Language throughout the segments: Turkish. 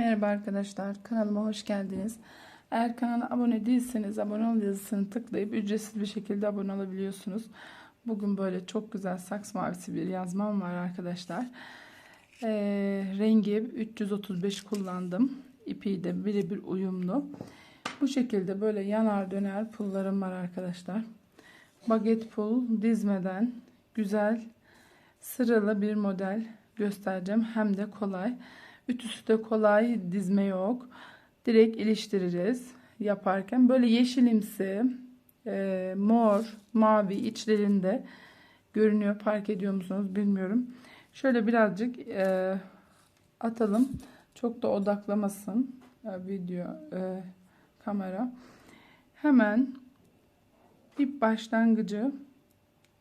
Merhaba arkadaşlar, kanalıma hoş geldiniz. Eğer kanala abone değilseniz abone ol yazısını tıklayıp ücretsiz bir şekilde abone olabiliyorsunuz. Bugün böyle çok güzel saks mavisi bir yazmam var arkadaşlar. Ee, rengi 335 kullandım. İpi de birebir uyumlu. Bu şekilde böyle yanar döner pullarım var arkadaşlar. Baget pul dizmeden güzel sıralı bir model göstereceğim. Hem de kolay. Ütüsü de kolay, dizme yok. Direkt iliştireceğiz yaparken. Böyle yeşilimsi, e, mor, mavi içlerinde görünüyor. Fark ediyor musunuz bilmiyorum. Şöyle birazcık e, atalım. Çok da odaklamasın e, video e, kamera. Hemen ip başlangıcı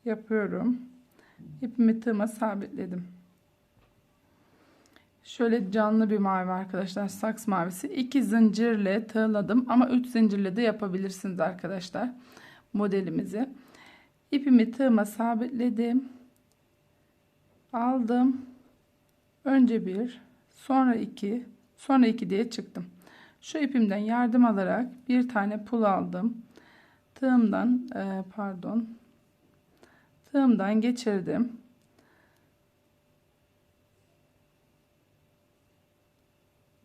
yapıyorum. İpimi tığıma sabitledim. Şöyle canlı bir mavi arkadaşlar. Saks mavisi. 2 zincirle tığladım ama 3 zincirle de yapabilirsiniz arkadaşlar. Modelimizi. İpimi tığıma sabitledim. Aldım. Önce bir, sonra iki, sonra iki diye çıktım. Şu ipimden yardım alarak bir tane pul aldım. Tığımdan e, pardon. Tığımdan geçirdim.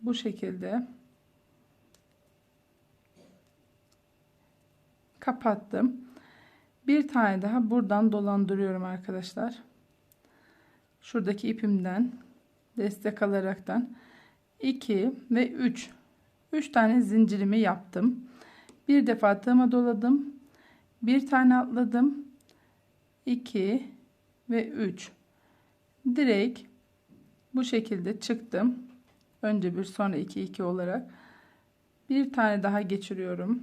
Bu şekilde kapattım. Bir tane daha buradan dolandırıyorum arkadaşlar. Şuradaki ipimden destek alaraktan 2 ve 3 3 tane zincirimi yaptım. Bir defa tığıma doladım. Bir tane atladım. 2 ve 3 direkt bu şekilde çıktım Önce bir sonra iki iki olarak bir tane daha geçiriyorum.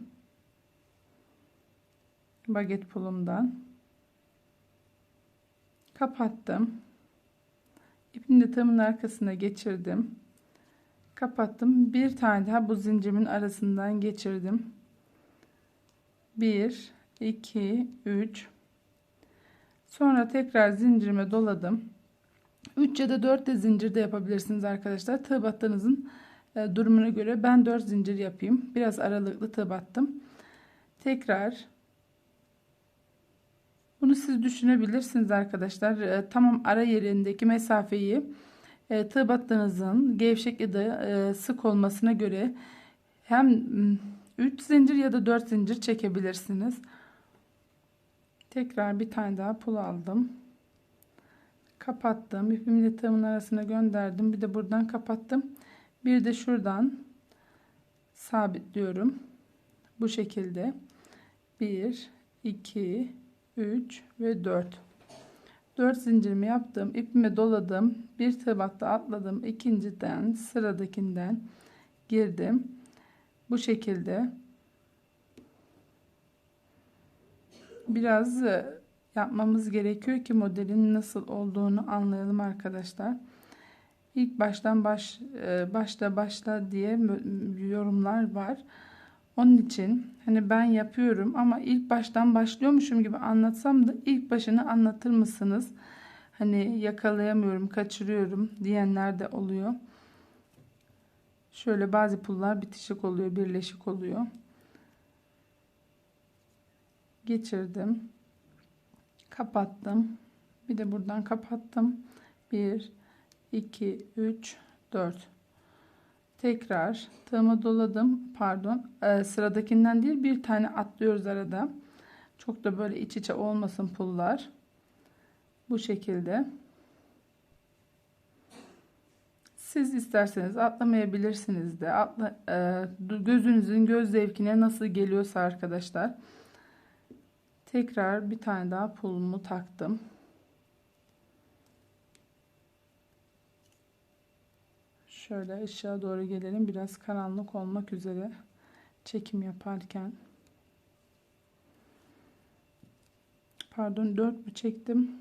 Baget pulumdan. Kapattım. İpini de tığımın arkasına geçirdim. Kapattım. Bir tane daha bu zincirimin arasından geçirdim. 1 2 3 Sonra tekrar zincirime doladım. 3 ya da 4 de zincir de yapabilirsiniz arkadaşlar. Tığ battığınızın e, durumuna göre ben 4 zincir yapayım. Biraz aralıklı tığ battım. Tekrar bunu siz düşünebilirsiniz arkadaşlar. E, tamam ara yerindeki mesafeyi e, tığ battığınızın gevşek ya da sık olmasına göre hem 3 zincir ya da 4 zincir çekebilirsiniz. Tekrar bir tane daha pul aldım kapattım. İpimi de arasına gönderdim. Bir de buradan kapattım. Bir de şuradan sabitliyorum. Bu şekilde. 1, 2, 3 ve 4. 4 zincirimi yaptım. İpimi doladım. Bir tığ battı atladım. İkinciden sıradakinden girdim. Bu şekilde. Biraz yapmamız gerekiyor ki modelin nasıl olduğunu anlayalım arkadaşlar. İlk baştan baş e, başta başla diye yorumlar var. Onun için hani ben yapıyorum ama ilk baştan başlıyormuşum gibi anlatsam da ilk başını anlatır mısınız? Hani yakalayamıyorum, kaçırıyorum diyenler de oluyor. Şöyle bazı pullar bitişik oluyor, birleşik oluyor. Geçirdim kapattım. Bir de buradan kapattım. 1 2 3 4 tekrar tığımı doladım. Pardon e, sıradakinden değil bir tane atlıyoruz arada. Çok da böyle iç içe olmasın pullar. Bu şekilde. Siz isterseniz atlamayabilirsiniz de. Atla, e, gözünüzün göz zevkine nasıl geliyorsa arkadaşlar Tekrar bir tane daha pulumu taktım. Şöyle ışığa doğru gelelim. Biraz karanlık olmak üzere çekim yaparken. Pardon 4 mü çektim?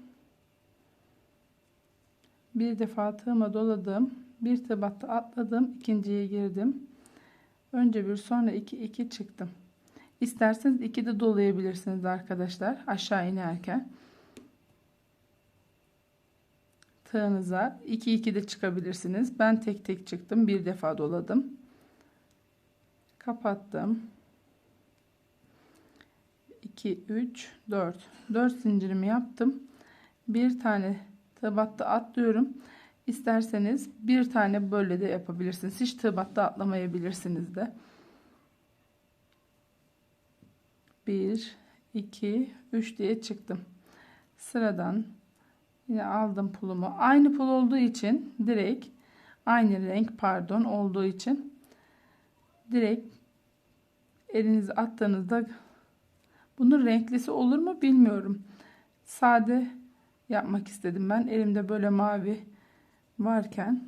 Bir defa tığıma doladım. Bir tıbatta atladım. ikinciye girdim. Önce bir sonra iki iki çıktım. İsterseniz iki de dolayabilirsiniz arkadaşlar. Aşağı inerken. tığınıza 2 2 de çıkabilirsiniz. Ben tek tek çıktım. Bir defa doladım. Kapattım. 2 3 4 4 zincirimi yaptım. Bir tane tığ battı atlıyorum. İsterseniz bir tane böyle de yapabilirsiniz. Hiç tığ battı atlamayabilirsiniz de. 1 2 3 diye çıktım. Sıradan yine aldım pulumu. Aynı pul olduğu için direkt aynı renk pardon olduğu için direkt elinizi attığınızda bunun renklisi olur mu bilmiyorum. Sade yapmak istedim ben. Elimde böyle mavi varken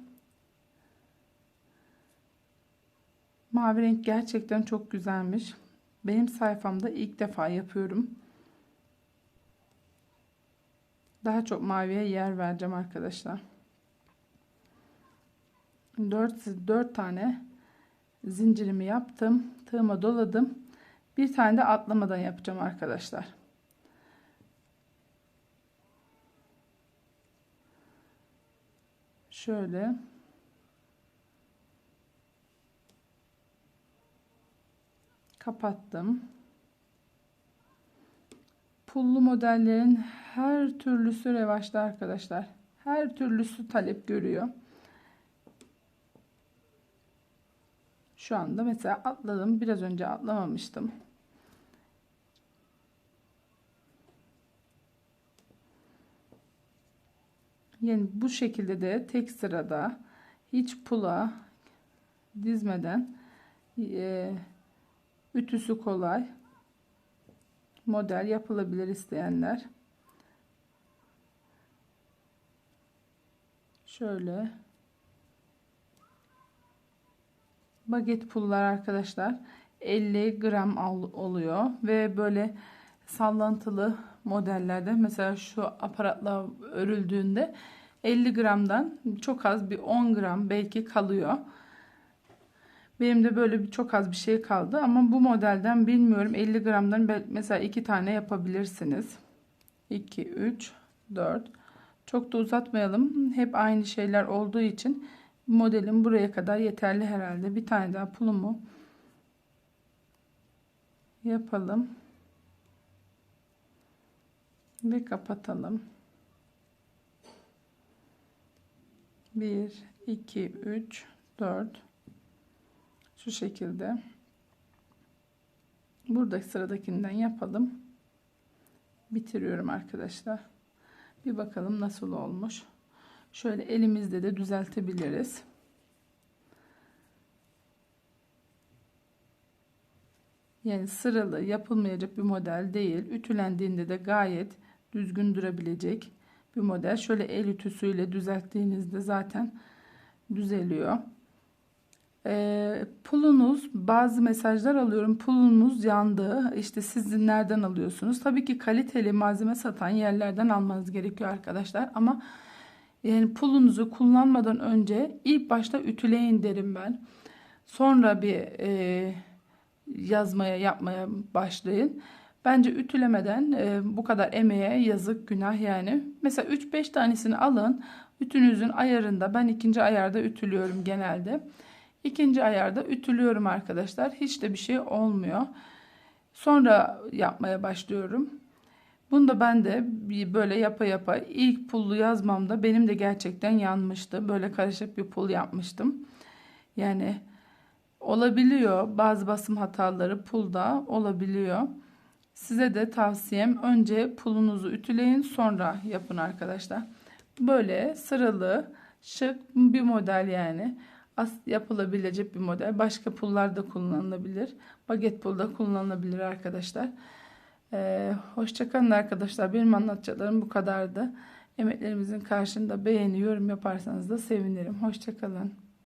mavi renk gerçekten çok güzelmiş. Benim sayfamda ilk defa yapıyorum. Daha çok maviye yer vereceğim arkadaşlar. 4, 4 tane zincirimi yaptım. Tığıma doladım. Bir tane de atlamadan yapacağım arkadaşlar. Şöyle. Kapattım. Pullu modellerin her türlüsü revaçta arkadaşlar. Her türlüsü talep görüyor. Şu anda mesela atladım. Biraz önce atlamamıştım. Yani bu şekilde de tek sırada hiç pula dizmeden e, ütüsü kolay model yapılabilir isteyenler. Şöyle baget pullar arkadaşlar 50 gram oluyor ve böyle sallantılı modellerde mesela şu aparatla örüldüğünde 50 gramdan çok az bir 10 gram belki kalıyor. Benim de böyle bir çok az bir şey kaldı ama bu modelden bilmiyorum 50 gramdan mesela iki tane yapabilirsiniz. 2 3 4 çok da uzatmayalım. Hep aynı şeyler olduğu için modelim buraya kadar yeterli herhalde. Bir tane daha pulumu yapalım. Ve kapatalım. 1 2 3 4 şu şekilde. Burada sıradakinden yapalım. Bitiriyorum arkadaşlar. Bir bakalım nasıl olmuş. Şöyle elimizde de düzeltebiliriz. Yani sıralı yapılmayacak bir model değil. Ütülendiğinde de gayet düzgün durabilecek bir model. Şöyle el ütüsüyle düzelttiğinizde zaten düzeliyor e, pulunuz bazı mesajlar alıyorum pulunuz yandı. İşte siz nereden alıyorsunuz? Tabii ki kaliteli malzeme satan yerlerden almanız gerekiyor arkadaşlar. Ama yani pulunuzu kullanmadan önce ilk başta ütüleyin derim ben. Sonra bir e, yazmaya yapmaya başlayın. Bence ütülemeden e, bu kadar emeğe yazık günah yani. Mesela 3-5 tanesini alın ütünüzün ayarında ben ikinci ayarda ütülüyorum genelde İkinci ayarda ütülüyorum arkadaşlar. Hiç de bir şey olmuyor. Sonra yapmaya başlıyorum. Bunu da ben de böyle yapa yapa ilk pullu yazmamda benim de gerçekten yanmıştı. Böyle karışık bir pul yapmıştım. Yani olabiliyor. Bazı basım hataları pulda olabiliyor. Size de tavsiyem önce pulunuzu ütüleyin sonra yapın arkadaşlar. Böyle sıralı şık bir model yani yapılabilecek bir model. Başka pullar da kullanılabilir. Baget pul da kullanılabilir arkadaşlar. Ee, Hoşçakalın arkadaşlar. Benim anlatacaklarım bu kadardı. Emeklerimizin karşında beğeni, yorum yaparsanız da sevinirim. Hoşçakalın.